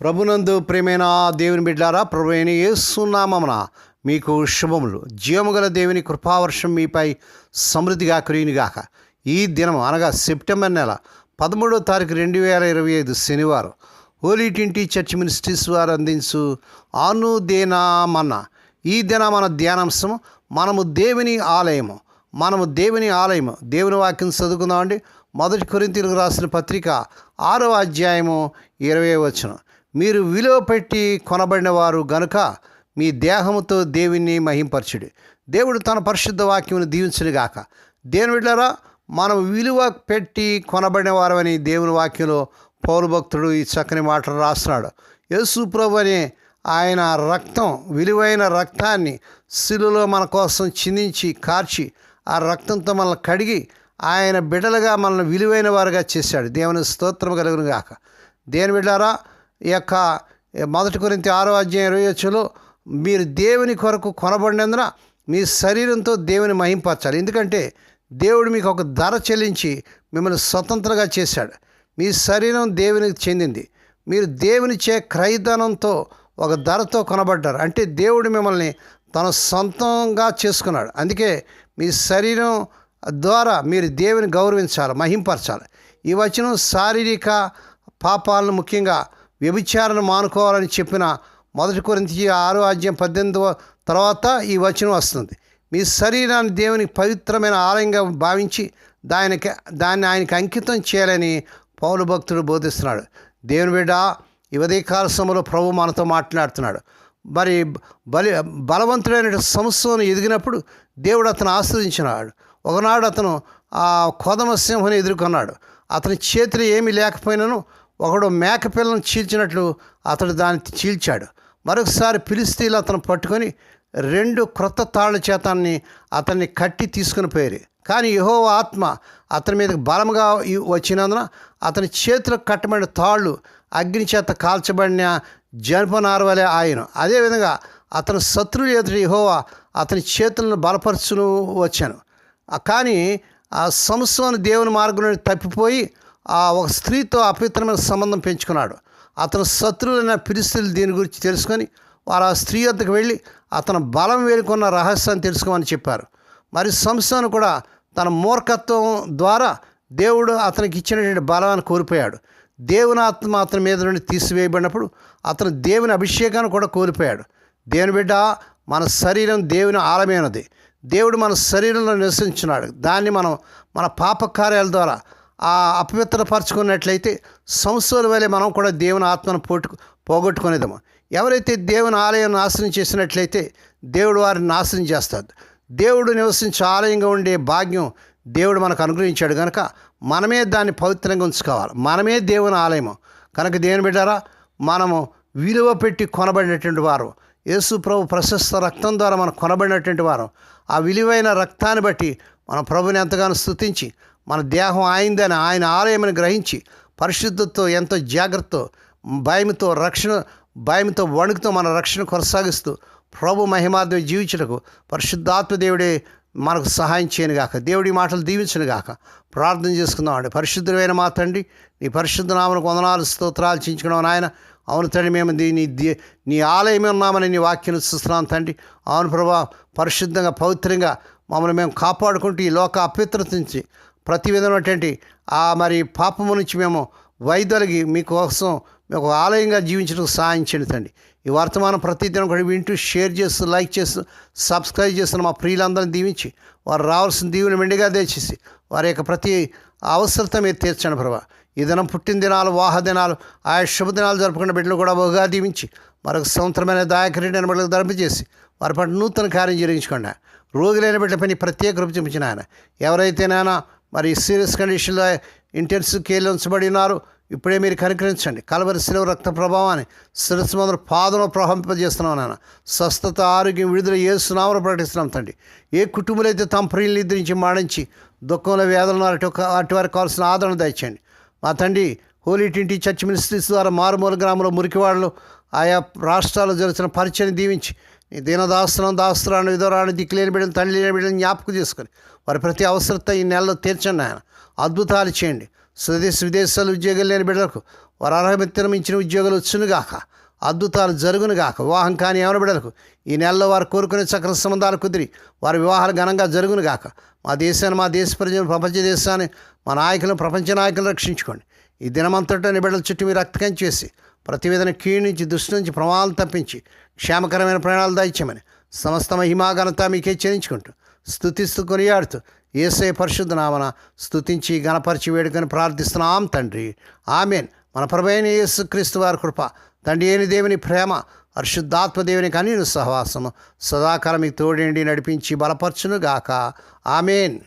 ప్రభునందు ప్రేమైన దేవుని బిడ్డారా ప్రభు అయిన ఏసునామమున మీకు శుభములు. జీవముగల దేవుని కృపావర్షం మీపై సమృద్ధిగా కురియునిగాక ఈ దినం అనగా సెప్టెంబర్ నెల పదమూడో తారీఖు రెండు వేల ఇరవై ఐదు శనివారం. హోలీ టింటి చర్చ్ మినిస్ట్రీస్ వారు అందించు ఆనుదేనామన్న ఈ దిన మన ధ్యానాంశం మనము దేవుని ఆలయము. మనము దేవుని ఆలయము. దేవుని వాక్యం చదువుకుందామండి. మొదటి కొరింతీలకు రాసిన పత్రిక ఆరో అధ్యాయము ఇరవై వచనం. మీరు విలువ పెట్టి కొనబడిన వారు గనుక మీ దేహముతో దేవుని మహింపరచుడి. దేవుడు తన పరిశుద్ధ వాక్యమును దీవించునుగాక. దేవుని బిడ్డారా మనం విలువ పెట్టి కొనబడిన వారమని దేవుని వాక్యంలో పౌరభక్తుడు ఈ చక్కని మాటలు రాస్తున్నాడు. యేసు ప్రభు అనే ఆయన రక్తం విలువైన రక్తాన్ని శిలులో మన కోసం చిందించి కార్చి ఆ రక్తంతో మనల్ని కడిగి ఆయన బిడ్డలుగా మనల్ని విలువైన వారుగా చేశాడు. దేవుని స్తోత్రం కలుగును గాక దేని బిడ్డారా ఈ యొక్క మొదటి గురించి ఆరో అధ్యాయం ఇరవై వచ్చులో మీరు దేవుని కొరకు కొనబడినందున మీ శరీరంతో దేవుని మహింపరచాలి. ఎందుకంటే దేవుడు మీకు ఒక ధర చెల్లించి మిమ్మల్ని స్వతంత్రంగా చేశాడు. మీ శరీరం దేవునికి చెందింది. మీరు దేవునిచే క్రయధనంతో ఒక ధరతో కొనబడ్డారు. అంటే దేవుడు మిమ్మల్ని తన సొంతంగా చేసుకున్నాడు. అందుకే మీ శరీరం ద్వారా మీరు దేవుని గౌరవించాలి మహింపరచాలి. ఈ వచనం శారీరక పాపాలను ముఖ్యంగా వ్యభిచారణ మానుకోవాలని చెప్పిన మొదటి కొరింత ఆరో అధ్యాయం పద్దెనిమిదవ తర్వాత ఈ వచనం వస్తుంది. మీ శరీరాన్ని దేవునికి పవిత్రమైన ఆలయంగా భావించి దానికి దాన్ని ఆయనకి అంకితం చేయాలని పౌలు భక్తుడు బోధిస్తున్నాడు. దేవుని బిడ్డ ఈ కాల సమయంలో ప్రభు మనతో మాట్లాడుతున్నాడు. మరి బలి బలవంతుడైన సంస్థను ఎదిగినప్పుడు దేవుడు అతను ఆశ్రదించినాడు ఒకనాడు అతను ఆ కోదమ సింహను ఎదుర్కొన్నాడు. అతని చేతిలో ఏమీ లేకపోయినాను ఒకడు మేకపిల్లను చీల్చినట్లు అతడు దాన్ని చీల్చాడు. మరొకసారి పిలిస్తీలు అతను పట్టుకొని రెండు క్రొత్త తాళ్ళ చేతాన్ని అతన్ని కట్టి తీసుకుని పోయారు. కానీ యహో ఆత్మ అతని మీదకి బలంగా వచ్చినందున అతని చేతులకు కట్టబడిన తాళ్ళు అగ్ని చేత కాల్చబడిన జనపనార వలె ఆయన. అదేవిధంగా అతని శత్రువులు ఎదుటి యహోవా అతని చేతులను బలపరుచును వచ్చాను. కానీ ఆ సంస్థను దేవుని మార్గంలో తప్పిపోయి ఆ ఒక స్త్రీతో అపవిత్రమైన సంబంధం పెంచుకున్నాడు. అతను శత్రువులైన పిలిస్తులు దీని గురించి తెలుసుకొని వారు ఆ స్త్రీ వద్దకు వెళ్ళి అతను బలం వేలుకున్న రహస్యాన్ని తెలుసుకోమని చెప్పారు. మరి సంస్థను కూడా తన మూర్ఖత్వం ద్వారా దేవుడు అతనికి ఇచ్చినటువంటి బలాన్ని కోల్పోయాడు. దేవుని ఆత్మ అతని మీద నుండి తీసివేయబడినప్పుడు అతను దేవుని అభిషేకాన్ని కూడా కోల్పోయాడు. దేవుని బిడ్డ మన శరీరం దేవుని ఆలమైనది. దేవుడు మన శరీరంలో నివసించున్నాడు. దాన్ని మనం మన పాప కార్యాల ద్వారా ఆ అపవిత్రపరచుకున్నట్లయితే సంస్థల వలె మనం కూడా దేవుని ఆత్మను పోటు పోగొట్టుకునేదాము. ఎవరైతే దేవుని ఆలయం నాశనం చేసినట్లయితే దేవుడు వారిని నాశనం చేస్తాడు. దేవుడు నివసించే ఆలయంగా ఉండే భాగ్యం దేవుడు మనకు అనుగ్రహించాడు కనుక మనమే దాన్ని పవిత్రంగా ఉంచుకోవాలి. మనమే దేవుని ఆలయము. కనుక దేవుని బిడ్డారా మనము విలువ పెట్టి కొనబడినటువంటి వారు యేసు ప్రభు ప్రశస్త రక్తం ద్వారా మనం కొనబడినటువంటి వారు ఆ విలువైన రక్తాన్ని బట్టి మన ప్రభుని ఎంతగానో స్తుతించి మన దేహం ఆయిందని ఆయన ఆలయమని గ్రహించి పరిశుద్ధతో ఎంతో జాగ్రత్త భయంతో రక్షణ భయంతో వణుకుతో మన రక్షణ కొనసాగిస్తూ ప్రభు మహిమార్థం జీవించటకు పరిశుద్ధాత్మ దేవుడే మనకు సహాయం చేయను గాక దేవుడి మాటలు దీవించను గాక ప్రార్థన చేసుకుందామండి పరిశుద్ధమైన మా తండ్రి నీ పరిశుద్ధ నామను వందనాలు స్తోత్రాలు చించుకున్నాం నాయన. అవును తండ్రి మేము దీ- నీ దే నీ ఆలయమే ఉన్నామని నీ వాక్యం చూస్తున్నాం తండ్రి. అవును ప్రభా పరిశుద్ధంగా పవిత్రంగా మమ్మల్ని మేము కాపాడుకుంటూ ఈ లోక అపవిత్రత నుంచి ప్రతి విధమైనటువంటి ఆ మరి పాపము నుంచి మేము వైదొలిగి మీకోసం మీకు ఆలయంగా జీవించడానికి సహాయం చేయండి తండ్రి. ఈ వర్తమానం ప్రతిదినం కూడా వింటూ షేర్ చేస్తూ లైక్ చేస్తూ సబ్స్క్రైబ్ చేస్తున్న మా ప్రియులందరినీ దీవించి వారు రావాల్సిన దీవుని మెండుగా దయచేసి వారి యొక్క ప్రతి అవసరత మీరు తీర్చండి ప్రభా. ఈ దినం పుట్టిన దినాలు వాహ దినాలు ఆయా శుభదినాలు జరుపుకున్న బిడ్డలు కూడా బహుగా దీవించి మరొక సంవత్సరమైన దాయకరీడైన బిడ్డలకు ధరింపజేసి వారి పట్ల నూతన కార్యం జరిగించుకోండి. రోగులైన బిడ్డ పని ప్రత్యేక రూపు చూపించిన ఆయన. ఎవరైతే నానా మరి సీరియస్ కండిషన్లో ఇంటెన్సివ్ కేర్లో ఉంచబడి ఉన్నారు. ఇప్పుడే మీరు కనికరించండి. కలవరి శిలవ రక్త ప్రభావాన్ని శిరస్సు మొదలు పాదంలో ప్రవహింపజేస్తున్నాం నాన్న. స్వస్థత ఆరోగ్యం విడుదల ఏ సునామలు ప్రకటిస్తున్నాం తండ్రి. ఏ కుటుంబాలు అయితే తమ ప్రియులు నిద్రించి మాడించి దుఃఖంలో వేదనలు అటు అటు వారికి కావాల్సిన ఆదరణ దయచేయండి. మా తండ్రి హోలీ టింటి చర్చ్ మినిస్ట్రీస్ ద్వారా మారుమూల గ్రామంలో మురికివాడలు ఆయా రాష్ట్రాల్లో జరుగుతున్న పరిచయం దీవించి నీ దీనదాసనం దాస్తురాన్ని విధురాన్ని దిక్కులేని బిడ్డను తల్లి లేని బిడ్డను జ్ఞాపకం చేసుకొని వారి ప్రతి అవసరత ఈ నెలలో తీర్చండి ఆయన. అద్భుతాలు చేయండి. స్వదేశ విదేశాలు ఉద్యోగాలు లేని బిడ్డలకు వారు అర్హమిత్తిన మించిన ఉద్యోగాలు వచ్చునుగాక అద్భుతాలు జరుగునుగాక వివాహం కాని ఏమైనా బిడ్డలకు ఈ నెలలో వారు కోరుకునే చక్ర సంబంధాలు కుదిరి వారి వివాహాలు ఘనంగా జరుగునుగాక. మా దేశాన్ని మా దేశ ప్రజలు ప్రపంచ దేశాన్ని మా నాయకులను ప్రపంచ నాయకులను రక్షించుకోండి. ఈ దినమంతటా నిబిడల చుట్టూ మీరు రక్తకం చేసి ప్రతివేదన క్షీణించి కీడు నుంచి దుష్టి నుంచి ప్రమాదాలు తప్పించి క్షేమకరమైన ప్రయాణాలు దాయిచ్చామని సమస్త మహిమాఘనత మీకే చెల్లించుకుంటూ స్థుతిస్తూ కొనియాడుతూ ఏసే పరిశుద్ధ నామన స్థుతించి గణపరిచి వేడుకొని ప్రార్థిస్తున్నాం తండ్రి. ఆమెన్. మన ప్రభైన యేసు క్రీస్తు వారి కృప తండ్రి అయిన దేవుని ప్రేమ పరిశుద్ధాత్మ దేవుని కనీను సహవాసము సదాకాలం మీకు తోడేండి నడిపించి బలపరచును గాక ఆమెన్.